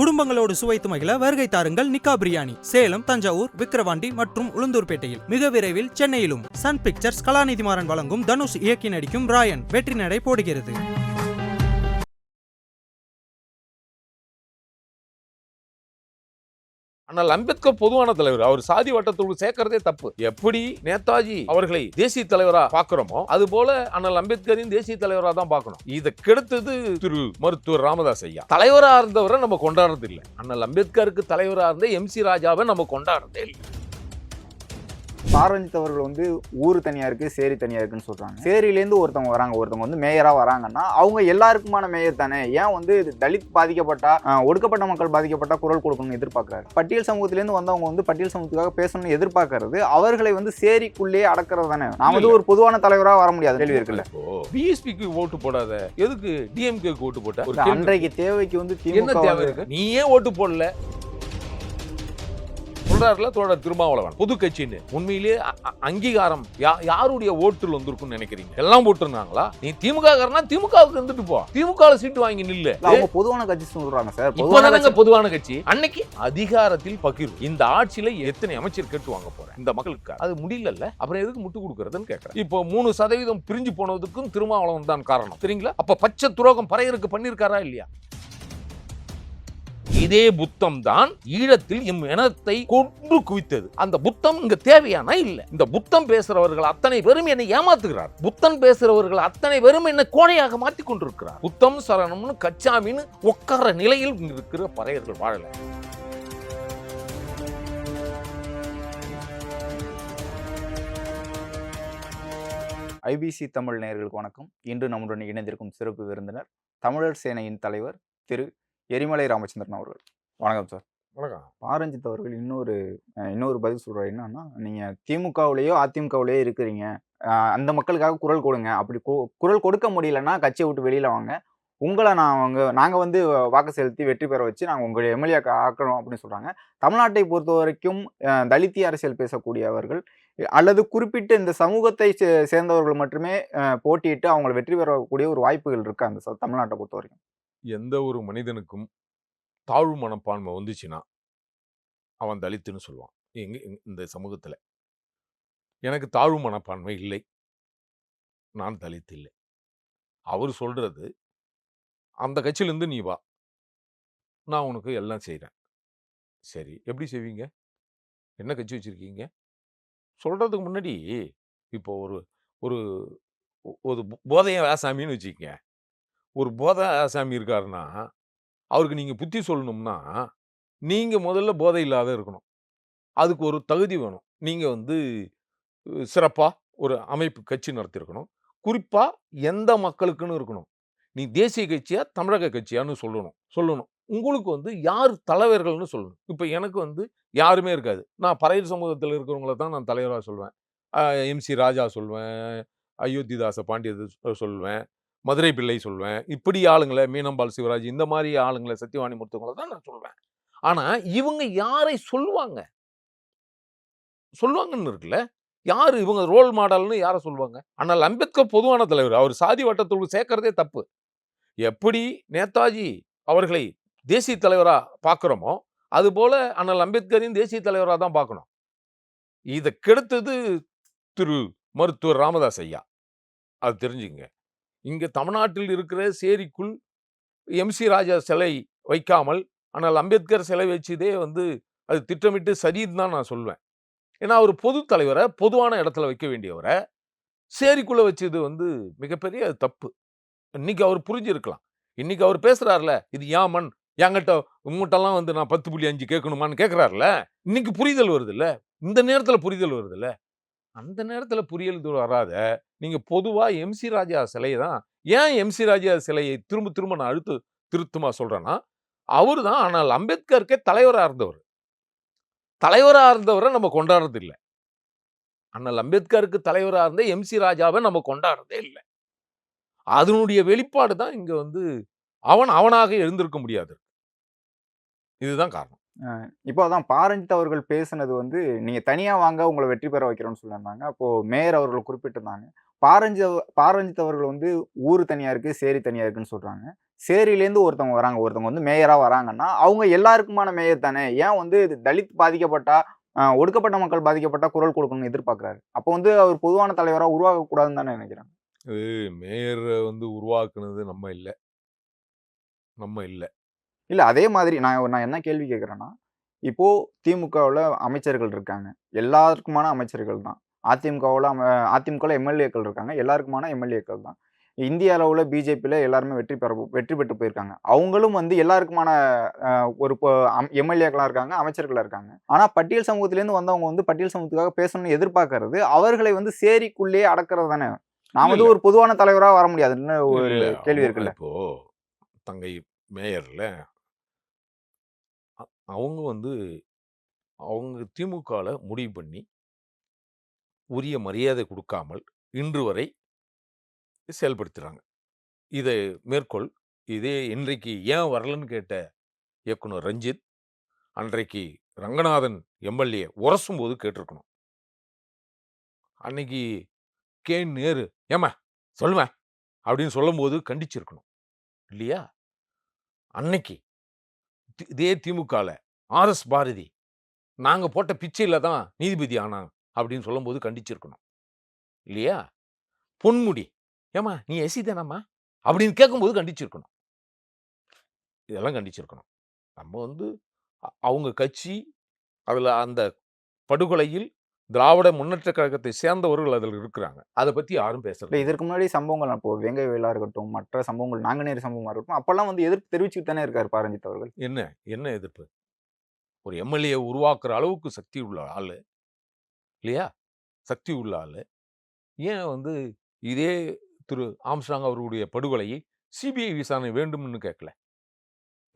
குடும்பங்களோடு சுவைத்து மகிழ வருகை தாருங்கள் நிக்கா பிரியாணி. சேலம் தஞ்சாவூர் விக்கிரவாண்டி மற்றும் உளுந்தூர்பேட்டையில். மிக விரைவில் சென்னையிலும். சன் பிக்சர்ஸ் கலாநிதி மாறன் வழங்கும் தனுஷ் இயக்கி நடிக்கும் ராயன். வெற்றி நடை போடுகிறது. ஆனால் அம்பேத்கர் பொதுவான தலைவர். அவர் சாதி வட்டத்துக்குள் சேர்க்கறதே தப்பு. எப்படி? நேதாஜி அவர்களை தேசிய தலைவரா பார்க்கிறோமோ அது போல அண்ணல் அம்பேத்கரையும் தேசிய தலைவரா தான் பார்க்கணும். இதை கெடுத்தது திரு. மருத்துவர் ராமதாஸ் ஐயா. தலைவரா இருந்தவரை நம்ம கொண்டாடுறது இல்லை அண்ணல் அம்பேத்கருக்கு தலைவரா இருந்த எம் சி ராஜாவை நம்ம கொண்டாடுறதே இல்லை. சாரஞ்சித் அவர்கள் வந்து ஊர் தனியா இருக்கு சேரி தனியா இருக்குன்னு சொல்றாங்க. சேரியிலேருந்து ஒருத்தவங்க வராங்க ஒருத்தவங்க வந்து மேயரா வராங்கன்னா அவங்க எல்லாருக்குமான மேயர் தானே? ஏன் வந்து இது தலித் பாதிக்கப்பட்டா ஒடுக்கப்பட்ட மக்கள் பாதிக்கப்பட்டா குரல் கொடுக்கணும்னு எதிர்பார்க்கறாரு? பட்டியல் சமூகத்திலேருந்து வந்தவங்க வந்து பட்டியல் சமூகத்துக்காக பேசணும்னு எதிர்பார்க்கறது அவர்களை வந்து சேரிக்குள்ளேயே அடக்கிறது தானே? நான் வந்து ஒரு பொதுவான தலைவரா வர முடியாது கேள்வி இருக்குல்ல. பிஎஸ்பிக்கு ஓட்டு போடாத. எதுக்கு? டிஎம்கேக்கு ஓட்டு போட்ட. அன்றைக்கு தேவைக்கு வந்து என்ன திமுக தேவை வந்து- இருக்கு? நீ ஏன் ஓட்டு போடல. சொல்றாருல தோழர் திருமாவளவன். பொது கட்சின்னு. உண்மையிலேயே அங்கீகாரம் யாருடைய ஓட்டுல வந்திருக்கும்னு நினைக்கிறீங்க? எல்லாம் போட்டுருந்தாங்களா? நீ திமுக காரனா திமுகவுக்கு இருந்துட்டு போ. திமுக சீட்டு வாங்கி நில்லு. அவங்க பொதுவான கட்சி சொல்றாங்க சார். பொதுவான இப்பதானங்க பொதுவான கட்சி. அன்னைக்கு அதிகாரத்தில் பகிர்வு. இந்த ஆட்சியில எத்தனை அமைச்சர் கேட்டு வாங்க போறேன்? இந்த மக்களுக்கு அது முடியலல்ல. அப்புறம் எதுக்கு முட்டு கொடுக்கறதுன்னு கேட்கறேன் இப்போ மூணு சதவீதம் பிரிஞ்சு போனதுக்கும் திருமாவளவன் தான் காரணம். சரிங்களா அப்ப பச்சை துரோகம் பறையருக்கு பண்ணிருக்காரா இல்லையா? இதே புத்தம் தான் ஈழத்தில் எம் இனத்தை கொன்று குவித்தது. அந்த புத்தம் இங்க தேவையானா இல்ல. இந்த புத்தம் பேசுறவர்கள் அத்தனை பேரும் என்னை ஏமாத்துகிறார். புத்தம் பேசுறவர்கள் அத்தனை பேரும் என்னை கோடையாக மாற்றி கொண்டிருக்கிறார். புத்தம் சரணம்னு கச்சாமின்னு உட்கார நிலையில் இருக்கிற பறையர்கள் வாழல. ஐபிசி தமிழ் நேயர்களுக்கு வணக்கம். இன்று நம்முடன் இணைந்திருக்கும் சிறப்பு விருந்தினர் தமிழர் சேனையின் தலைவர் திரு எரிமலை ராமச்சந்திரன் அவர்கள். வணக்கம் சார் வணக்கம். பாரஞ்சித் அவர்கள் இன்னொரு இன்னொரு பதில் சொல்றாரு. என்னன்னா நீங்க திமுகவுலேயோ அதிமுகவுலேயோ இருக்கிறீங்க. அந்த மக்களுக்காக குரல் கொடுங்க. அப்படி குரல் கொடுக்க முடியலன்னா கட்சியை விட்டு வெளியில வாங்க. உங்களை நான் அவங்க நாங்க வந்து வாக்கு செலுத்தி வெற்றி பெற வச்சு நாங்க உங்களை எம்எல்ஏ ஆக்கணும் அப்படின்னு சொல்றாங்க. தமிழ்நாட்டை பொறுத்த வரைக்கும் தலித்திய அரசியல் பேசக்கூடியவர்கள் அல்லது குறிப்பிட்ட இந்த சமூகத்தை சே- சேர்ந்தவர்கள் மட்டுமே போட்டியிட்டு அவங்களை வெற்றி பெறக்கூடிய ஒரு வாய்ப்புகள் இருக்கு அந்த தமிழ்நாட்டை பொறுத்த வரைக்கும். எந்த ஒரு மனிதனுக்கும் தாழ்வு மனப்பான்மை வந்துச்சுன்னா அவன் தலித்துன்னு சொல்லுவான். எங்க இந்த சமூகத்தில். எனக்கு தாழ்வு மனப்பான்மை இல்லை. நான் தலித்து இல்லை. அவர் சொல்கிறது அந்த கட்சியிலேருந்து நீ வா. நான் உனக்கு எல்லாம் செய்கிறேன் சரி எப்படி செய்வீங்க? என்ன கட்சி வச்சிருக்கீங்க? சொல்கிறதுக்கு முன்னாடி இப்போ ஒரு ஒரு ஒரு போதைய வேசாமின்னு வச்சுக்கங்க. ஒரு போதை சாமி இருக்காருன்னா அவருக்கு நீங்கள் புத்தி சொல்லணும்னா நீங்கள் முதல்ல போதை இல்லாத இருக்கணும். அதுக்கு ஒரு தகுதி வேணும். நீங்கள் வந்து சிறப்பாக ஒரு அமைப்பு கட்சி நடத்தியிருக்கணும். குறிப்பாக எந்த மக்களுக்குன்னு இருக்கணும். நீ தேசிய கட்சியாக தமிழக கட்சியான்னு சொல்லணும். சொல்லணும். உங்களுக்கு வந்து யார் தலைவர்கள்னு சொல்லணும். இப்போ எனக்கு வந்து யாருமே இருக்காது. நான் பறையர் சமூகத்தில் இருக்கிறவங்கள தான் நான் தலைவராக சொல்வேன். எம்சி ராஜா சொல்வேன். அயோத்திதாச பாண்டியது சொல்வேன். மதுரை பிள்ளை சொல்வேன். இப்படி ஆளுங்களை மீனம்பால் சிவராஜ் இந்த மாதிரி ஆளுங்களை சத்தியவாணி முத்துவங்களை தான் நான் சொல்வேன். ஆனால் இவங்க யாரை சொல்லுவாங்க சொல்லுவாங்கன்னு இருக்குல்ல? யார் இவங்க ரோல் மாடல்னு யாரை சொல்லுவாங்க ஆனால் அம்பேத்கர் பொதுவான தலைவர். அவர் சாதி வட்டத்துக்குள் சேர்க்கறதே தப்பு. எப்படி நேதாஜி அவர்களை தேசிய தலைவராக பார்க்குறோமோ அதுபோல் அண்ணல் அம்பேத்கரையும் தேசிய தலைவராக தான் பார்க்கணும் இதை கெடுத்தது திரு மருத்துவர் ராமதாஸ் ஐயா. அது தெரிஞ்சுங்க இங்கு தமிழ்நாட்டில் இருக்கிற சேரிக்குள் எம்சி ராஜா சிலை வைக்காமல் ஆனால் அம்பேத்கர் சிலை வச்சதே வந்து அது திட்டமிட்டு சரின்னு தான் நான் சொல்வேன். ஏன்னா அவர் பொது தலைவரை பொதுவான இடத்துல வைக்க வேண்டியவரை சேரிக்குள்ளே வச்சது வந்து மிகப்பெரிய அது தப்பு. இன்னைக்கு அவர் புரிஞ்சிருக்கலாம். இன்னைக்கு அவர் பேசுறாருல இது யாமன் என்கிட்ட உங்கள்கிட்டலாம் வந்து நான் பத்து புள்ளி அஞ்சு கேட்கணுமான்னு கேட்குறாருல இன்னைக்கு புரிதல் வருதுல்ல? இந்த நேரத்தில் புரிதல் வருதுல்ல? அந்த நேரத்தில் புரியல் வராத நீங்க பொதுவா எம்சி ராஜா சிலையை தான் ஏன் எம்சி ராஜா சிலையை திரும்ப திரும்ப நான் அழுத்து திருத்தமா சொல்றேன்னா அவர் தான் ஆனால் அம்பேத்கருக்கே தலைவரா இருந்தவர். தலைவரா இருந்தவரை நம்ம கொண்டாடுறது இல்லை. அண்ணல் அம்பேத்கருக்கு தலைவரா இருந்த எம்சி ராஜாவை நம்ம கொண்டாடுறதே இல்லை. அதனுடைய வெளிப்பாடு தான் இங்க வந்து அவன் அவனாக எழுந்திருக்க முடியாது. இதுதான் காரணம். இப்போ அதான் பாரஞ்சித் அவர்கள் பேசினது வந்து நீங்க தனியா வாங்க உங்களை வெற்றி பெற வைக்கிறோம்னு சொல்லியிருந்தாங்க. அப்போ மேயர் அவர்கள் குறிப்பிட்டிருந்தாங்க. பாரஞ்சி பாரஞ்சித் அவர்கள் வந்து ஊர் தனியா இருக்கு சேரி தனியா இருக்குன்னு சொல்றாங்க. சேரியிலேருந்து ஒருத்தவங்க வராங்க. ஒருத்தவங்க வந்து மேயரா வராங்கன்னா அவங்க எல்லாருக்குமான மேயர் தானே? ஏன் வந்து இது தலித் பாதிக்கப்பட்டா ஒடுக்கப்பட்ட மக்கள் பாதிக்கப்பட்டா குரல் கொடுக்கணும்னு எதிர்பார்க்கறாரு. அப்போ வந்து அவர் பொதுவான தலைவரா உருவாக கூடாதுன்னு தானே நினைக்கிறேன். இது மேயரை வந்து உருவாக்குனது நம்ம இல்ல. நம்ம இல்ல. இல்ல அதே மாதிரி நான் நான் என்ன கேள்வி கேட்குறேன்னா இப்போ திமுகவில் அமைச்சர்கள் இருக்காங்க. எல்லாருக்குமான அமைச்சர்கள் தான். அதிமுகவில் அதிமுகவில் எம்எல்ஏக்கள் இருக்காங்க. எல்லாருக்குமான எம்எல்ஏக்கள் தான். இந்திய அளவில் பிஜேபியில் எல்லாருமே வெற்றி பெற வெற்றி பெற்று போயிருக்காங்க. அவங்களும் வந்து எல்லாருக்குமான ஒரு எம்எல்ஏக்களாக இருக்காங்க அமைச்சர்களாக இருக்காங்க. ஆனால் பட்டியல் சமூகத்திலேருந்து வந்தவங்க வந்து பட்டியல் சமூகத்துக்காக பேசணும்னு எதிர்பார்க்கறது அவர்களை வந்து சேரிக்குள்ளேயே அடக்கிறது தானே. நான் வந்து. ஒரு பொதுவான தலைவராக வர முடியாதுன்னு ஒரு கேள்வி இருக்குல்ல. இப்போ தங்கை மேயர்ல அவங்க வந்து அவங்க திமுகல முடிவு பண்ணி உரிய மரியாதை கொடுக்காமல் இன்று வரை செயல்படுத்துகிறாங்க இதை மேற்கொள். இதே இன்றைக்கு ஏன் வரலன்னு கேட்ட இயக்குனர் ரஞ்சித் அன்றைக்கு ரங்கநாதன் எம்எல்ஏ உரசும் போது கேட்டிருக்கணும். அன்னைக்கு கே. நேரு ஏமா சொல்லுவேன் அப்படின்னு சொல்லும்போது கண்டிச்சிருக்கணும். இல்லையா? அன்னைக்கு இதே திமுகவில் ஆர்எஸ் பாரதி நாங்கள் போட்ட பிச்சையில் தான் நீதிபதி ஆனாங்க. அப்படின்னு சொல்லும்போது கண்டிச்சிருக்கணும். இல்லையா? பொன்முடி. ஏமா நீ எசி தானம்மா? அப்படின்னு கேட்கும்போது கண்டிச்சிருக்கணும். இதெல்லாம் கண்டிச்சிருக்கணும். நம்ம வந்து அவங்க கட்சி அதுல அந்த படுகொலையில் திராவிட முன்னேற்ற கழகத்தை சேர்ந்தவர்கள் அதில் இருக்கிறாங்க. அதை பத்தி யாரும் பேசுறது இதற்கு முன்னாடி சம்பவங்கள் இப்போ வேங்கை வேலா இருக்கட்டும் மற்ற சம்பவங்கள் நாங்குநேரி சம்பவமாக இருக்கட்டும் அப்பெல்லாம் வந்து எதிர்ப்பு தெரிவிச்சுட்டு தானே இருக்காரு பாரஞ்சித் அவர்கள். என்ன? என்ன எதிர்ப்பு? ஒரு எம்எல்ஏ உருவாக்குற அளவுக்கு சக்தி உள்ள ஆளு. இல்லையா? சக்தி உள்ள ஆளு. ஏன் வந்து இதே திரு ஆம்ஸ்டாங் அவர்களுடைய படுகொலையை சிபிஐ விசாரணை வேண்டும்னு கேட்கல?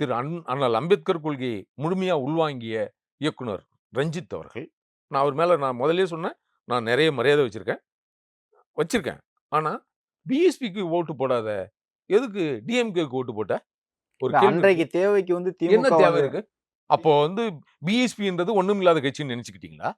திரு அன் அண்ணல் அம்பேத்கர் கொள்கையை முழுமையா உள்வாங்கிய இயக்குனர் ரஞ்சித் அவர்கள் நான் அவர் மேல நான் முதல்லயே சொன்னேன் நான் நிறைய மரியாதை வச்சிருக்கேன் வச்சிருக்கேன். ஆனா பிஎஸ்பிக்கு ஓட்டு போடாத எதுக்கு டிஎம்கேக்கு ஓட்டு போட்ட? ஒரு அன்றைக்கு தேவைக்கு வந்து என்ன தேவை இருக்கு? அப்போ வந்து பிஎஸ்பின்றது ஒண்ணும் இல்லாத கட்சின்னு நினைச்சுக்கிட்டீங்களா?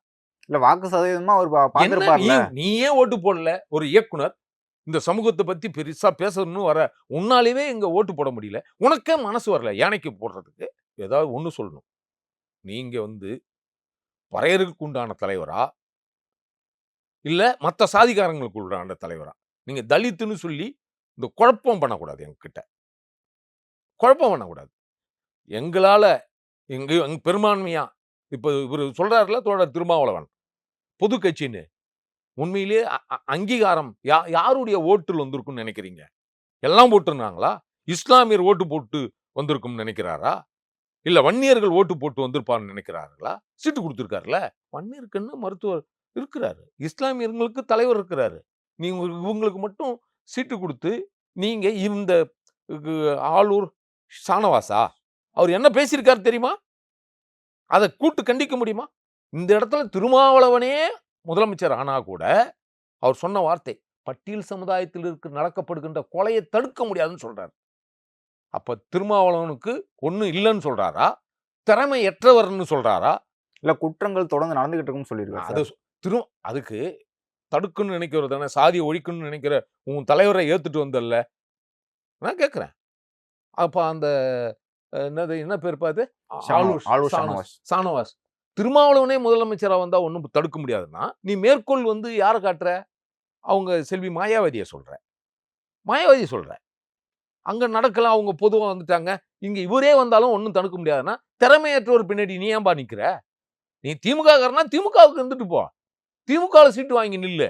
இல்ல வாக்கு சதவீதமா அவர் பா- என்ன பார்த்திருப்பார்ல நீ- நீயே ஓட்டு போடல ஒரு இயக்குனர் இந்த சமூகத்தை பத்தி பெருசா பேசணும்னு வர உன்னாலேயே இங்க ஓட்டு போட முடியல. உனக்கே மனசு வரல யானைக்கு போடுறதுக்கு. ஏதாவது ஒண்ணு சொல்லணும். நீங்க வந்து பறையருக்கு உண்டான தலைவரா? இல்ல மத்த சாதிகாரங்களுக்கு உண்டான தலைவரா? நீங்க தலித்துன்னு சொல்லி இந்த குழப்பம் பண்ணக்கூடாது எங்ககிட்ட. குழப்பம் பண்ணக்கூடாது. எங்களால எங்க எங்க பெரும்பான்மையா இப்ப இவர் சொல்றாருல தோழர் திருமாவளவன். பொது கட்சின்னு. உண்மையிலேயே அ- அங்கீகாரம். யா யாருடைய ஓட்டில் வந்திருக்கும்னு நினைக்கிறீங்க? எல்லாம் போட்டிருந்தாங்களா இஸ்லாமியர் ஓட்டு போட்டு வந்திருக்கும்னு நினைக்கிறாரா? இல்லை வன்னியர்கள் ஓட்டு போட்டு வந்திருப்பான்னு நினைக்கிறார்களா? சீட்டு கொடுத்துருக்காருல? வன்னியருக்குன்னு மருத்துவர் இருக்கிறாரு? இஸ்லாமியர்களுக்கு தலைவர் இருக்கிறாரு. நீங்கள் இவங்களுக்கு மட்டும் சீட்டு கொடுத்து நீங்கள் இந்த ஆளூர் ஷானவாசா அவர் என்ன பேசியிருக்காரு தெரியுமா? அதை கூட்டு கண்டிக்க முடியுமா? இந்த இடத்துல திருமாவளவனே முதலமைச்சர் ஆனா கூட அவர் சொன்ன வார்த்தை பட்டியல் சமுதாயத்தில் இருக்க நடக்கப்படுகின்ற கொலையை தடுக்க முடியாதுன்னு சொல்றாரு. அப்ப திருமாவளவனுக்கு ஒண்ணும் இல்லைன்னு சொல்றாரா? திறமையற்றவர்னு சொல்றாரா? இல்ல குற்றங்கள் தொடர்ந்து நடந்துகிட்டு இருக்குன்னு சொல்லியிருக்காரு அது திரு அதுக்கு தடுக்கணும்னு நினைக்கிறது தானே சாதியை ஒழிக்கணும்னு நினைக்கிற உன் தலைவரை ஏத்துட்டு வந்தல்ல? நான் கேட்கிறேன் அப்ப அந்த என்னது என்ன பேர் ஷானவாஸ். சானவாஸ் திருமாவளவனே முதலமைச்சரா வந்தா ஒண்ணும் தடுக்க முடியாதுன்னா நீ மேற்கோள் வந்து யாரை காட்டுற? அவங்க செல்வி மாயாவதியை சொல்ற. மாயாவதி சொல்ற. அங்க நடக்கலாம் அவங்க பொதுவா வந்துட்டாங்க. இங்க இவரே வந்தாலும் ஒண்ணும் தடுக்க முடியாதுன்னா திறமையற்றவர் பின்னாடி நீ ஏன்பா நிக்கிற? நீ திமுக காரனா திமுகவுக்கு இருந்துட்டு போ. திமுக சீட்டு வாங்கி நில்லு.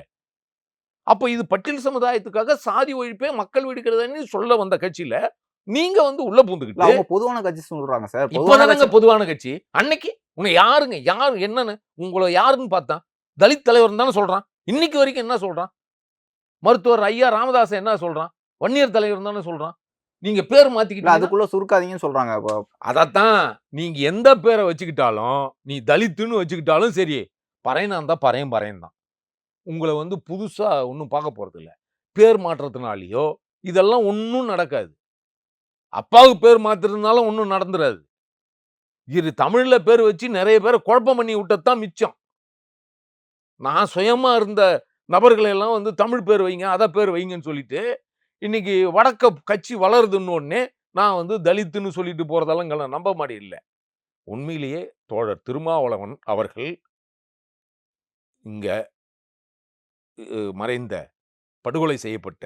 அப்ப இது பட்டியல் சமுதாயத்துக்காக சாதி ஒழிப்பே மக்கள் விடுக்கிறதுன்னு சொல்ல வந்த கட்சியில நீங்க வந்து உள்ள பூந்துக்கிட்டு அவங்க பொதுவான கட்சி சொல்றாங்க சார். பொதுவான கட்சி. அன்னைக்கு உன்னை யாருங்க? யாரு? என்னன்னு உங்களை யாருன்னு பார்த்தான் தலித் தலைவர் தானே சொல்றான். இன்னைக்கு வரைக்கும் என்ன சொல்றான்? மருத்துவர் ஐயா ராமதாஸ் என்ன சொல்றான்? வன்னியர் தலைவர் தானே சொல்றான். நீங்க பேர் இல்ல மாத்திக்கிட்டு அதுக்குள்ள சுருக்காதீங்கன்னு சொல்றாங்க இப்போ அதத்தான் நீங்க எந்த பேரை வச்சுக்கிட்டாலும் நீ தலித்துன்னு வச்சுக்கிட்டாலும் சரி பறையனா இருந்தா பறையன் பறையன் தான். உங்களை வந்து புதுசா ஒன்றும் பார்க்க போறது இல்ல. பேர் மாற்றத்தினாலேயோ இதெல்லாம் ஒன்றும் நடக்காது. அப்பாவுக்கு பேர் மாத்திருந்தாலும் ஒன்றும் நடந்துராது. இரு தமிழில் பேர் வச்சு நிறைய பேரை குழப்பம் பண்ணி விட்டதுதான் மிச்சம். நான் சுயமாக இருந்த நபர்களெல்லாம் வந்து தமிழ் பேர் வைங்க அதை பேர் வைங்கன்னு சொல்லிட்டு இன்னைக்கு வடக்க கட்சி வளருதுன்னு உடனே நான் வந்து தலித்துன்னு சொல்லிட்டு போகிறதெல்லாம் எங்களை நம்ப மாட்டேன் இல்லை. உண்மையிலேயே தோழர் திருமாவளவன் அவர்கள் இங்கே மறைந்த படுகொலை செய்யப்பட்ட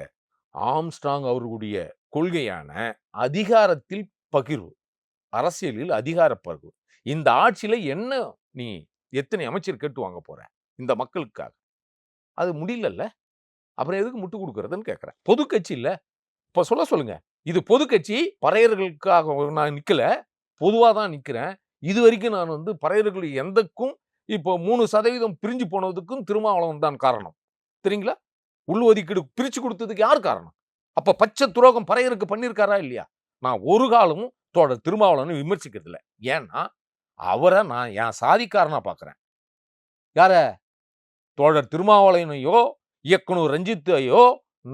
ஆம்ஸ்டாங் அவர்களுடைய கொள்கையான அதிகாரத்தில் பகிர்வு. அரசியலில் அதிகாரப்பர்வு. இந்த ஆட்சியில் என்ன நீ எத்தனை அமைச்சர் கேட்டு வாங்க போகிற இந்த மக்களுக்காக. அது முடியலல்ல. அப்புறம் எதுக்கு முட்டு கொடுக்கறதுன்னு கேட்குறேன் பொது கட்சி இல்லை. இப்போ சொல்ல சொல்லுங்க. இது பொது கட்சி பறையர்களுக்காக நான் நிற்கலை பொதுவாக தான் நிற்கிறேன் இது வரைக்கும் நான் வந்து பறையர்கள் எந்தக்கும் இப்போ மூணு சதவீதம் பிரிஞ்சு போனதுக்கும் திருமாவளவன் தான் காரணம். தெரியுங்களா? உள் ஒதுக்கீடு பிரித்து கொடுத்ததுக்கு யார் காரணம்? அப்போ பச்சை துரோகம் பறையருக்கு பண்ணியிருக்காரா இல்லையா? நான் ஒரு காலமும் தோழர் திருமாவளவனை விமர்சிக்கிறது இல்லை ஏன்னா அவரை நான் என் சாதிக்காரனா பார்க்கறேன் யார? தோழர் திருமாவளவனையோ இயக்குனர் ரஞ்சித்தையோ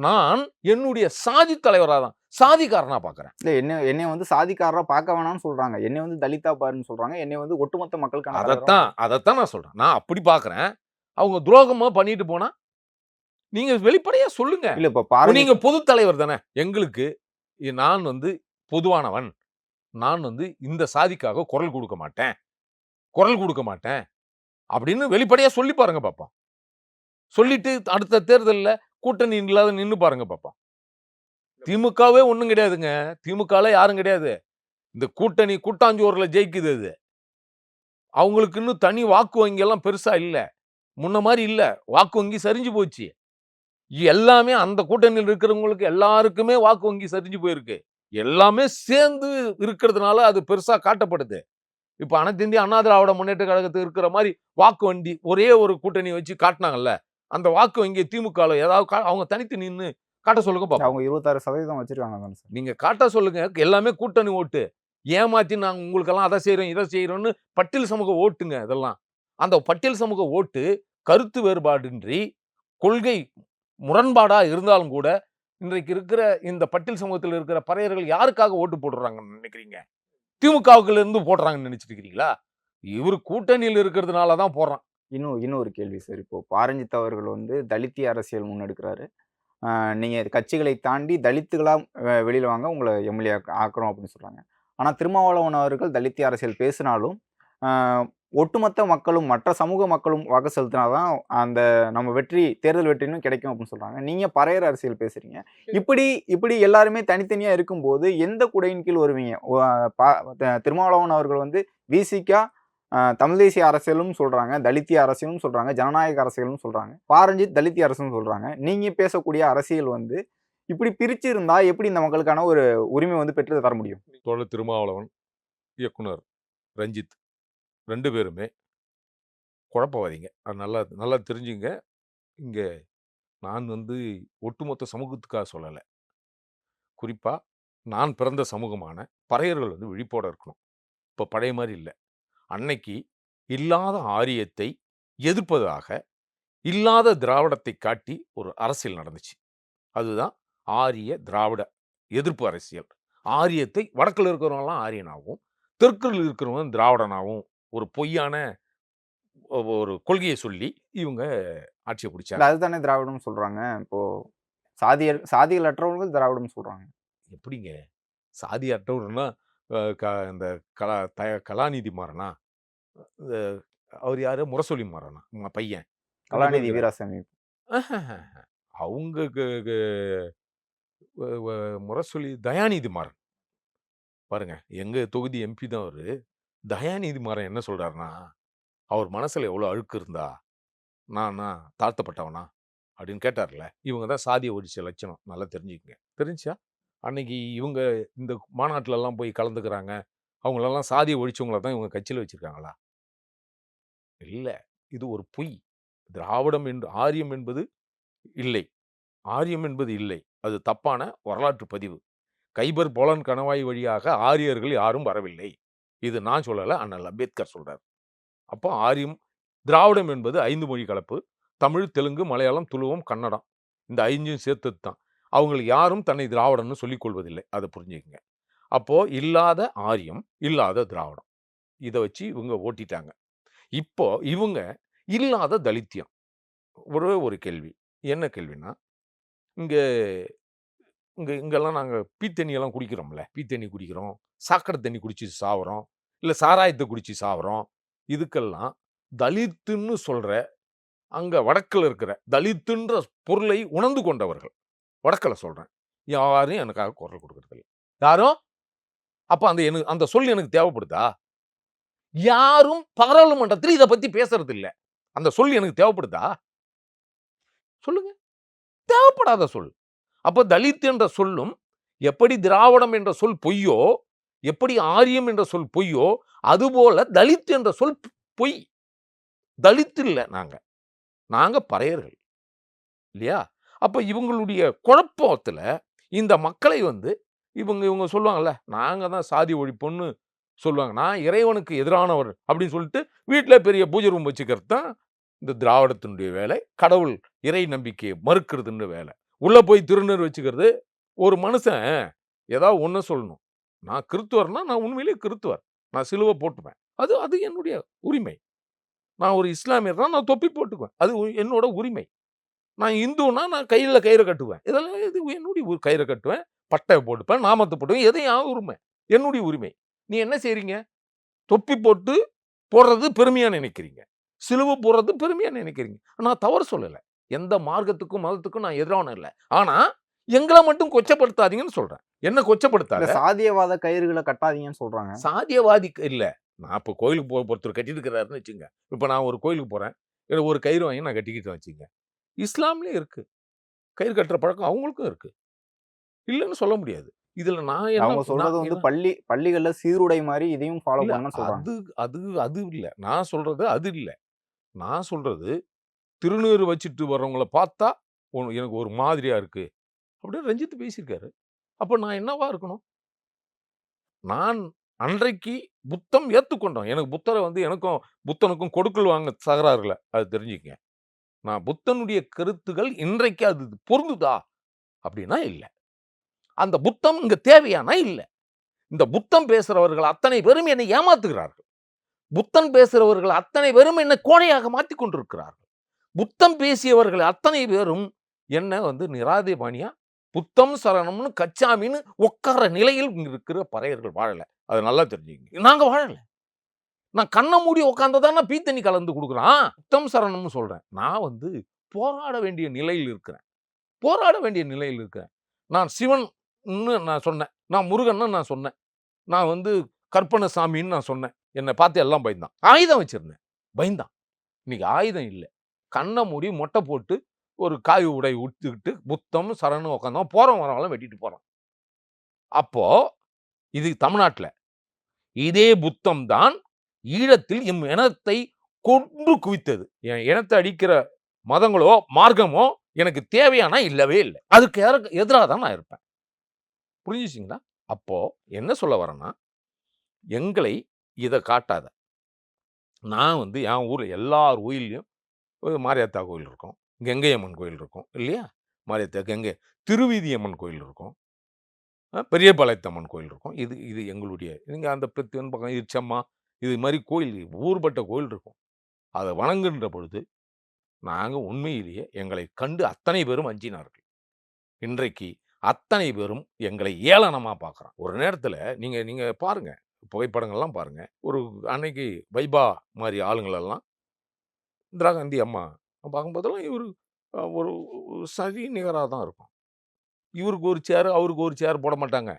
நான் என்னுடைய சாதி தலைவராக தான் சாதிக்காரனா பார்க்கறேன் இல்ல என்ன என்னை வந்து சாதிக்காரரா பார்க்க வேணாம்னு சொல்றாங்க. என்னை வந்து தலிதா பாருன்னு சொல்றாங்க. என்னை வந்து ஒட்டுமொத்த மக்களுக்கான தலைவரா அதைத்தான் அதைத்தான் நான் சொல்றேன். நான் அப்படி பார்க்கறேன் அவங்க துரோகமா பண்ணிட்டு போனா நீங்க வெளிப்படையா சொல்லுங்க. இல்ல இப்ப பாருங்க நீங்க பொது தலைவர் தானே. எங்களுக்கு நான் வந்து பொதுவானவன். நான் வந்து இந்த சாதிக்காக குரல் கொடுக்க மாட்டேன். குரல் கொடுக்க மாட்டேன். அப்படின்னு வெளிப்படையாக சொல்லி பாருங்க பாப்போம் சொல்லிட்டு அடுத்த தேர்தலில் கூட்டணி இல்லாத நின்னு பாருங்க பாப்போம் திமுகவே ஒன்றும் கிடையாதுங்க. திமுகவில் யாரும் கிடையாது. இந்த கூட்டணி கூட்டாஞ்சோரில் ஜெயிக்குது அது. அவங்களுக்கு இன்னும் தனி வாக்கு வங்கி எல்லாம் பெருசா முன்ன மாதிரி இல்லை. வாக்கு வங்கி சரிஞ்சு போச்சு. எல்லாமே அந்த கூட்டணியில் இருக்கிறவங்களுக்கு எல்லாருக்குமே வாக்கு வங்கி சரிஞ்சு போயிருக்கு. எல்லாமே சேர்ந்து இருக்கிறதுனால அது பெருசா காட்டப்படுது. இப்ப அனைத்து இந்திய அண்ணா திராவிட முன்னேற்ற கழகத்துக்கு இருக்கிற மாதிரி வாக்கு வண்டி ஒரே ஒரு கூட்டணி வச்சு காட்டினாங்கல்ல அந்த வாக்கு வங்கியை திமுக ஏதாவது அவங்க தனித்து நின்னு காட்ட சொல்லுங்க பாப்போம். அவங்க இருபத்தாறு சதவீதம் வச்சிருக்காங்க நீங்க காட்ட சொல்லுங்க. எல்லாமே கூட்டணி ஓட்டு. ஏமாத்தி நாங்க உங்களுக்கெல்லாம் அதை செய்றோம் இதை செய்றோம்னு பட்டியல் சமூக ஓட்டுங்க இதெல்லாம். அந்த பட்டியல் சமூக ஓட்டு கருத்து வேறுபாடின்றி கொள்கை முரண்பாடா இருந்தாலும் கூட இன்றைக்கு இருக்கிற இந்த பட்டியல் சமூகத்தில் இருக்கிற பறையர்கள் யாருக்காக ஓட்டு போடுறாங்கன்னு நினைக்கிறீங்க? திமுகவுக்குல இருந்து போடுறாங்கன்னு நினைச்சிட்டு இருக்கிறீங்களா இவர் கூட்டணியில் இருக்கிறதுனால தான் போடுறான். இன்னும் இன்னொரு கேள்வி சார். இப்போ பாரஞ்சித் அவர்கள் வந்து தலித்திய அரசியல் முன்னெடுக்கிறாரு. நீங்கள் கட்சிகளை தாண்டி தலித்துகளாக வெளியில் வாங்க உங்களை எம்எல்ஏ ஆக்கிறோம் அப்படின்னு சொல்கிறாங்க ஆனால் திருமாவளவன் அவர்கள் தலித்திய அரசியல் பேசினாலும் ஒட்டுமொத்த மக்களும் மற்ற சமூக மக்களும் வாக்கு செலுத்தினாதான் அந்த நம்ம வெற்றி தேர்தல் வெற்றினும் கிடைக்கும் அப்படின்னு சொல்றாங்க. நீங்க பறையர் அரசியல் பேசுறீங்க. இப்படி இப்படி எல்லாருமே தனித்தனியா இருக்கும்போது எந்த குடையின் கீழ் வருவீங்க? திருமாவளவன் அவர்கள் வந்து விசிகா ஆஹ் தமிழ் தேசிய அரசியலும் சொல்றாங்க தலித்திய அரசியலும் சொல்றாங்க ஜனநாயக அரசியலும் சொல்றாங்க பாரஞ்சித் தலித்திய அரசுன்னு சொல்றாங்க. நீங்க பேசக்கூடிய அரசியல் வந்து இப்படி பிரிச்சு இருந்தா எப்படி இந்த மக்களுக்கான ஒரு உரிமை வந்து பெற்று தர முடியும்? தோழர் திருமாவளவன் இயக்குனர் ரஞ்சித். ரெண்டு பேருமே. குழப்பவாதீங்க. அது நல்லா நல்லா தெரிஞ்சுங்க. இங்கே நான் வந்து ஒட்டுமொத்த சமூகத்துக்காக சொல்லலை. குறிப்பாக நான் பிறந்த சமூகமான பறையர்கள் வந்து விழிப்போட இருக்கணும். இப்போ பழைய மாதிரி இல்லை. அன்னைக்கு இல்லாத ஆரியத்தை எதிர்ப்பதாக இல்லாத திராவிடத்தை காட்டி ஒரு அரசியல் நடந்துச்சு. அதுதான் ஆரிய திராவிட எதிர்ப்பு அரசியல். ஆரியத்தை வடக்கில் இருக்கிறவங்களாம் ஆரியனாகவும் தெற்கில் இருக்கிறவங்க திராவிடனாகவும் ஒரு பொய்யான ஒரு கொள்கையை சொல்லி இவங்க ஆட்சியை பிடிச்சாங்க. அதுதானே திராவிடம் சொல்றாங்க. இப்போ சாதியல் சாதிகள் அற்றவர்கள் திராவிடம் சொல்றாங்க. எப்படிங்க? சாதி அற்றவர்னா க- இந்த கலா த கலாநிதி மாறனா? அவர் யாரு? முரசொலி மாறனா? பையன். கலாநிதி வீராசாமி அவங்க முரசொலி தயாநிதி மாறன். பாருங்க எங்க தொகுதி எம்பி தான் அவரு. தயாநிதி மாறன் என்ன சொல்கிறாருன்னா அவர் மனசில் எவ்வளோ அழுக்கு இருந்தா நானா தாழ்த்தப்பட்டவனா? அப்படின்னு கேட்டார்ல. இவங்க தான் சாதியை ஒழிச்ச லட்சணம். நல்லா தெரிஞ்சுக்கங்க. தெரிஞ்சா அன்னைக்கு இவங்க இந்த மாநாட்டிலலாம் போய் கலந்துக்கிறாங்க. அவங்களெல்லாம் சாதியை ஒழிச்சவங்கள தான் இவங்க கட்சியில் வச்சிருக்காங்களா? இல்லை. இது ஒரு பொய். திராவிடம் என்று ஆரியம் என்பது இல்லை. ஆரியம் என்பது இல்லை. அது தப்பான வரலாற்று பதிவு. கைபர் போலன் கணவாய் வழியாக ஆரியர்கள் யாரும் வரவில்லை. இது நான் சொல்லலை அண்ணல் அம்பேத்கர் சொல்கிறார் அப்போ ஆரியம் திராவிடம் என்பது ஐந்து மொழி கலப்பு. தமிழ் தெலுங்கு மலையாளம் துளுவம் கன்னடம். இந்த ஐந்தும் சேர்த்தது தான். அவங்களுக்கு யாரும் தன்னை திராவிடம்னு சொல்லிக் கொள்வதில்லை. அதை புரிஞ்சுக்கங்க. அப்போது இல்லாத ஆரியம் இல்லாத திராவிடம். இதை வச்சு இவங்க ஓட்டிட்டாங்க. இப்போ இவங்க இல்லாத தலித்தியம். ஒரே ஒரு கேள்வி. என்ன கேள்வினா இங்கே இங்கே இங்கெல்லாம் நாங்கள் பீத்தண்ணியெல்லாம் குடிக்கிறோம்ல. பீத்தண்ணி குடிக்கிறோம். சாக்கடை தண்ணி குடித்து சாவறோம். இல்லை சாராயத்தை குடித்து சாவறோம். இதுக்கெல்லாம் தலித்துன்னு சொல்கிற அங்கே வடக்கில் இருக்கிற தலித்துன்ற பொருளை உணர்ந்து கொண்டவர்கள். வடக்கில் சொல்கிறேன் யாரும் எனக்காக குரல் கொடுக்கறதில்ல. யாரும்? அப்போ அந்த எனக்கு அந்த சொல் எனக்கு தேவைப்படுதா? யாரும் பாராளுமன்றத்தில் இதை பற்றி பேசுறது இல்லை அந்த சொல் எனக்கு தேவைப்படுதா? சொல்லுங்க. தேவைப்படாத சொல். அப்போ தலித் என்ற சொல்லும் எப்படி திராவிடம் என்ற சொல் பொய்யோ எப்படி ஆரியம் என்ற சொல் பொய்யோ அதுபோல தலித் என்ற சொல் பொய். தலித் இல்லை நாங்கள் நாங்கள் பறையர்கள். இல்லையா? அப்போ இவங்களுடைய குழப்பத்தில் இந்த மக்களை வந்து இவங்க இவங்க சொல்லுவாங்கல்ல நாங்கள் தான் சாதி ஒழிப்புன்னு சொல்லுவாங்க. நான் இறைவனுக்கு எதிரானவர் அப்படின்னு சொல்லிட்டு வீட்டில் பெரிய பூஜை ரூம் வச்சுக்கிறது தான் இந்த திராவிடத்தினுடைய வேலை. கடவுள் இறை நம்பிக்கையை மறுக்கிறதுன்னு வேலை. உள்ளே போய் திருநீர் வச்சுக்கிறது ஒரு மனுஷன் ஏதாவது ஒன்று சொல்லணும். நான் கிறித்துவர்னா நான் உண்மையிலேயே கிறித்துவர். நான் சிலுவை போட்டுப்பேன். அது அது என்னுடைய உரிமை. நான் ஒரு இஸ்லாமியர்னா நான் தொப்பி போட்டுக்குவேன். அது உ- என்னோட உரிமை. நான் இந்துன்னா நான் கையில் கயிறை கட்டுவேன். இதெல்லாம் இது என்னுடைய உ- கயிறை கட்டுவேன் பட்டை போட்டுப்பேன் நாமத்தை போட்டுவேன் எதையும் உரிமை. என்னுடைய உரிமை. நீ என்ன செய்கிறீங்க தொப்பி போட்டு போடுறது பெருமையாக நினைக்கிறீங்க. சிலுவை போடுறது பெருமையாக நினைக்கிறீங்க. நான் தவறு சொல்லலை. எந்த மார்க்கத்துக்கும் மதத்துக்கும் நான் எதிரான இல்லை. ஆனா எங்களை மட்டும் கொச்சப்படுத்தாதீங்கன்னு சொல்றேன். என்ன கொச்சப்படுத்தாத? சாதியவாத கயிறுகளை கட்டாதீங்கன்னு சொல்றாங்க. சாதியவாதி இல்ல. நான் இப்போ கோயிலுக்கு போ ஒருத்தர் கட்டிட்டு இருக்கிறாருன்னு வச்சுங்க. இப்போ நான் ஒரு கோயிலுக்கு போறேன். இல்லை ஒரு கயிறு வாங்கி நான் கட்டிக்கிட்டு வச்சுங்க. இஸ்லாம்லயே இருக்கு. கயிறு கட்டுற பழக்கம் அவங்களுக்கும் இருக்கு. இல்லைன்னு சொல்ல முடியாது. இதுல நான் என்ன அவங்க சொல்றது வந்து பள்ளி பள்ளிகள்ல சீருடை மாதிரி இதையும் ஃபாலோ பண்ணுங்கன்னு சொல்றாங்க. அது அது அது இல்ல. நான் சொல்றது அது இல்ல. நான் சொல்றது திருநீர் வச்சுட்டு வர்றவங்கள பார்த்தா எனக்கு ஒரு மாதிரியாக இருக்குது அப்படின்னு ரஞ்சித் பேசியிருக்காரு. அப்போ நான் என்னவா இருக்கணும்? நான் அன்றைக்கு புத்தம் ஏற்றுக்கொண்டோம் எனக்கு புத்தரை வந்து எனக்கும் புத்தனுக்கும் கொடுக்கல் வாங்க தகராறுல அது தெரிஞ்சுக்கங்க. நான் புத்தனுடைய கருத்துகள் இன்றைக்கு அது பொருந்துதா? அப்படின்னா இல்லை. அந்த புத்தம் இங்கே தேவையானா இல்லை. இந்த புத்தம் பேசுகிறவர்கள் அத்தனை பேரும் என்னை ஏமாத்துகிறார்கள். புத்தன் பேசுகிறவர்கள் அத்தனை பேரும் என்னை கோழையாக மாற்றி கொண்டிருக்கிறார்கள் புத்தம் பேசியவர்கள் அத்தனை பேரும் என்ன வந்து நிராதிபாணியா புத்தம் சரணம்னு கச்சாமின்னு உட்கார நிலையில் இங்க இருக்கிற பறையர்கள் வாழல. அது நல்லா தெரிஞ்சுங்க நாங்க வாழல. நான் கண்ணை மூடி உட்காந்ததான் நான் பீத்தண்ணி கலந்து கொடுக்குறான்? புத்தம் சரணம்னு சொல்றேன். நான் வந்து போராட வேண்டிய நிலையில் இருக்கிறேன். போராட வேண்டிய நிலையில் இருக்கிறேன். நான் சிவன்னு நான் சொன்னேன். நான் முருகன்னு நான் சொன்னேன். நான் வந்து கற்பனை சாமின்னு நான் சொன்னேன். என்னை பார்த்து எல்லாம் பயந்தான். ஆயுதம் வச்சிருந்தேன். பயந்தான். இன்னைக்கு ஆயுதம் இல்லை. கண்ணை மூடி மொட்டை போட்டு ஒரு காய் உடை உடுத்துக்கிட்டு புத்தம் சரணம் உட்காந்தோம் போகிறோம் வரவங்களாம் வெட்டிட்டு போகிறோம் அப்போது இது தமிழ்நாட்டில். இதே புத்தம் தான் ஈழத்தில் எம் இனத்தை கொன்று குவித்தது. என் இனத்தை அடிக்கிற மதங்களோ மார்க்கமோ எனக்கு தேவையானா இல்லவே இல்லை. அதுக்கு எதிராக தான் நான் இருப்பேன். புரிஞ்சுச்சிங்களா? அப்போ என்ன சொல்ல வரேன்னா எங்களை இதை காட்டாத. நான் வந்து என் ஊரில் எல்லார் கோயில்லையும் மாரியாத்தா கோயில் இருக்கும். கங்கையம்மன் கோயில் இருக்கும். இல்லையா? மாரியாத்தா கங்கை. திருவீதியம்மன் கோயில் இருக்கும். பெரிய பெரியபாளையத்தம்மன் கோயில் இருக்கும். இது இது எங்களுடைய நீங்கள் அந்த பிரத்தியன் பக்கம் இச்சம்மா இது மாதிரி கோயில் ஊர்பட்ட கோயில் இருக்கும். அதை வணங்குகின்ற பொழுது நாங்கள் உண்மையிலேயே எங்களை கண்டு அத்தனை பேரும் அஞ்சினார்கள் இன்றைக்கு அத்தனை பேரும் எங்களை ஏளனமாக பார்க்குறான் ஒரு நேரத்தில் நீங்கள் நீங்கள் பாருங்கள் புகைப்படங்கள்லாம் பாருங்கள் ஒரு அன்னைக்கு வைபா மாதிரி ஆளுங்களெல்லாம் இந்திரா காந்தி அம்மா பார்க்கும்போதெல்லாம் இவர் ஒரு ஒரு சரி நிகராக தான் இருக்கும். இவருக்கு ஒரு சேர் அவருக்கு ஒரு சேர் போட மாட்டாங்க.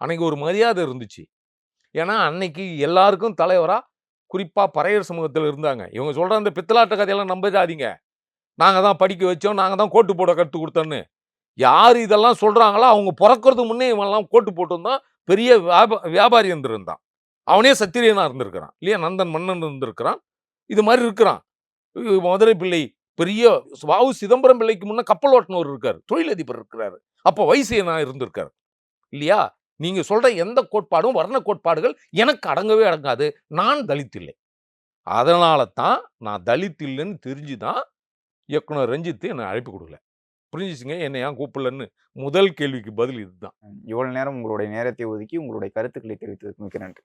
அன்னைக்கு ஒரு மரியாதை இருந்துச்சு. ஏன்னா அன்னைக்கு எல்லாருக்கும் தலைவராக குறிப்பாக பறையர் சமூகத்தில் இருந்தாங்க. இவங்க சொல்கிற அந்த பித்தலாட்ட கதையெல்லாம் நம்பாதீங்க நாங்கள் தான் படிக்க வச்சோம் நாங்கள் தான் கோட்டு போட கற்றுக் கொடுத்தோன்னு யார் இதெல்லாம் சொல்கிறாங்களோ அவங்க பிறக்கிறதுக்கு முன்னே இவன்லாம் கோட்டு போட்டிருந்தான் பெரிய வியாபா வியாபாரி இருந்திருந்தான். அவனே சத்திரியனாக இருந்திருக்கிறான். இல்லையா நந்தன் மன்னன் இருந்திருக்கிறான். இது மாதிரி இருக்கிறான். மதுரை பிள்ளை பெரிய வாவு சிதம்பரம் பிள்ளைக்கு முன்னே கப்பல் ஓட்டினவர் இருக்கார் தொழிலதிபர் இருக்கிறாரு. அப்போ வைசியனா இருந்திருக்காரு. இல்லையா? நீங்கள் சொல்கிற எந்த கோட்பாடும் வர்ண கோட்பாடுகள் எனக்கு அடங்கவே அடங்காது. நான் தலித் இல்லை. அதனால தான் நான் தலித் இல்லைன்னு தெரிஞ்சு தான் இயக்குனர் ரஞ்சித்து என்னை அழைப்பு கொடுக்கல. புரிஞ்சிச்சுங்க? என்னை ஏன் கூப்பிடலன்னு முதல் கேள்விக்கு பதில் இதுதான். இவ்வளோ நேரம் உங்களுடைய நேரத்தை ஒதுக்கி உங்களுடைய கருத்துக்களை தெரிவித்ததுக்கு மிக்க நன்றி.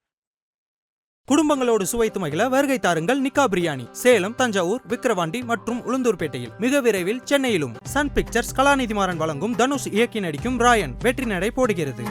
குடும்பங்களோடு சுவைத்து மகிழ வருகை தாருங்கள் நிக்கா பிரியாணி. சேலம் தஞ்சாவூர் விக்கிரவாண்டி மற்றும் உளுந்தூர்பேட்டையில். மிக விரைவில் சென்னையிலும். சன் பிக்சர்ஸ் கலாநிதிமாறன் வழங்கும் தனுஷ் இயக்கி நடிக்கும் ராயன். வெற்றி நடை போடுகிறது.